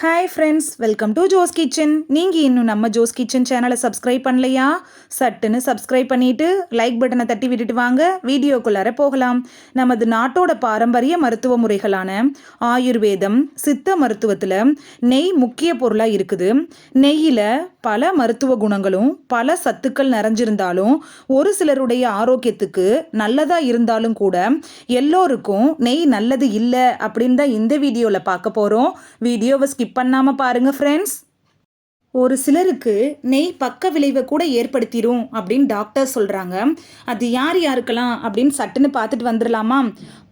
Hi friends welcome to Jo's kitchen நீங்கள் இன்னும் நம்ம ஜோஸ் கிச்சன் சேனலை சப்ஸ்கிரைப் பண்ணலையா? சட்டுன்னு சப்ஸ்கிரைப் பண்ணிவிட்டு லைக் பட்டனை தட்டி விட்டுட்டு வாங்க. வீடியோக்குள்ளார போகலாம். நமது நாட்டோட பாரம்பரிய மருத்துவ முறைகளான ஆயுர்வேதம் சித்த மருத்துவத்தில் நெய் முக்கிய பொருளாக இருக்குது. நெய்யில் பல மருத்துவ குணங்களும் பல சத்துக்கள் நிறைஞ்சிருந்தாலும் ஒரு சிலருடைய ஆரோக்கியத்துக்கு நல்லதாக இருந்தாலும் கூட எல்லோருக்கும் நெய் நல்லது இல்லை அப்படின்னு தான் இந்த வீடியோவில் பார்க்க போகிறோம் வீடியோவை ஸ்கிப் பண்ணாமல் பாருங்கள் ஃப்ரெண்ட்ஸ் ஒரு சிலருக்கு நெய் பக்க விளைவை கூட ஏற்படுத்திடும் அப்படின்னு டாக்டர் சொல்கிறாங்க அது யார் யாருக்கெல்லாம் அப்படின்னு சட்டுன்னு பார்த்துட்டு வந்துடலாமா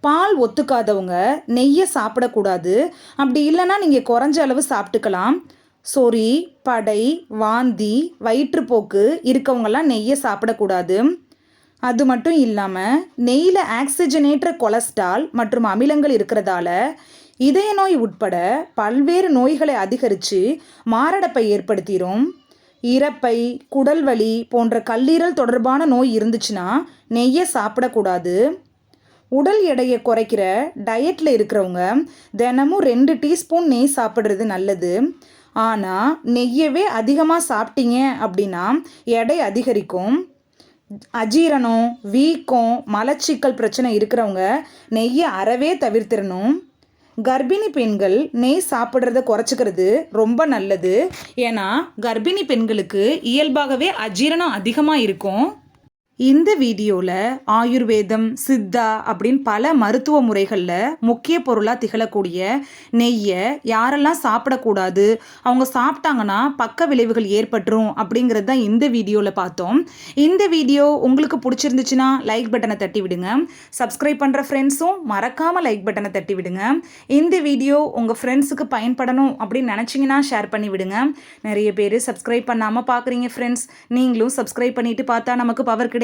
பால் ஒத்துக்காதவங்க நெய்யை சாப்பிடக்கூடாது. அப்படி இல்லைன்னா நீங்கள் குறைஞ்ச அளவு சாப்பிட்டுக்கலாம். சொறி படை வாந்தி வயிற்றுப்போக்கு இருக்கவங்கெல்லாம் நெய்யை சாப்பிடக்கூடாது. அது மட்டும் இல்லாமல் நெய்யில் ஆக்சிஜனேற்ற கொலஸ்ட்ரால் மற்றும் அமிலங்கள் இருக்கிறதால இதய நோய் உட்பட பல்வேறு நோய்களை அதிகரித்து மாரடைப்பை ஏற்படுத்திடும் இறப்பை குடல்வலி போன்ற கல்லீரல் தொடர்பான நோய் இருந்துச்சுன்னா நெய்யை சாப்பிடக்கூடாது. உடல் எடையை குறைக்கிற டயட்டில் இருக்கிறவங்க தினமும் ரெண்டு டீஸ்பூன் நெய் சாப்பிட்றது நல்லது. ஆனால் நெய்யவே அதிகமாக சாப்பிட்டீங்க அப்படின்னா எடை அதிகரிக்கும். அஜீரணம் வீக்கம் மலச்சிக்கல் பிரச்சனை இருக்கிறவங்க நெய்யை அறவே தவிர்த்திடணும் கர்ப்பிணி பெண்கள் நெய் சாப்பிட்றத குறைச்சிக்கிறது ரொம்ப நல்லது. ஏன்னா கர்ப்பிணி பெண்களுக்கு இயல்பாகவே அஜீரணம் அதிகமாக இருக்கும். இந்த வீடியோவில் ஆயுர்வேதம் சித்தா அப்படின்னு பல மருத்துவ முறைகளில் முக்கிய பொருளாக திகழக்கூடிய நெய்யை யாரெல்லாம் சாப்பிடக்கூடாது அவங்க சாப்பிட்டாங்கன்னா பக்க விளைவுகள் ஏற்பட்டுரும் அப்படிங்கிறது தான் இந்த வீடியோவில் பார்த்தோம். இந்த வீடியோ உங்களுக்கு பிடிச்சிருந்துச்சுன்னா லைக் பட்டனை தட்டி விடுங்க. சப்ஸ்கிரைப் பண்ணுற ஃப்ரெண்ட்ஸும் மறக்காமல் லைக் பட்டனை தட்டி விடுங்க. இந்த வீடியோ உங்கள் ஃப்ரெண்ட்ஸுக்கு பயன்படணும் அப்படின்னு நினச்சிங்கன்னா ஷேர் பண்ணி விடுங்க. நிறைய பேர் சப்ஸ்கிரைப் பண்ணாமல் பார்க்குறீங்க ஃப்ரெண்ட்ஸ் நீங்களும் சப்ஸ்கிரைப் பண்ணிவிட்டு பார்த்தா நமக்கு பவர் கிடைக்கும்.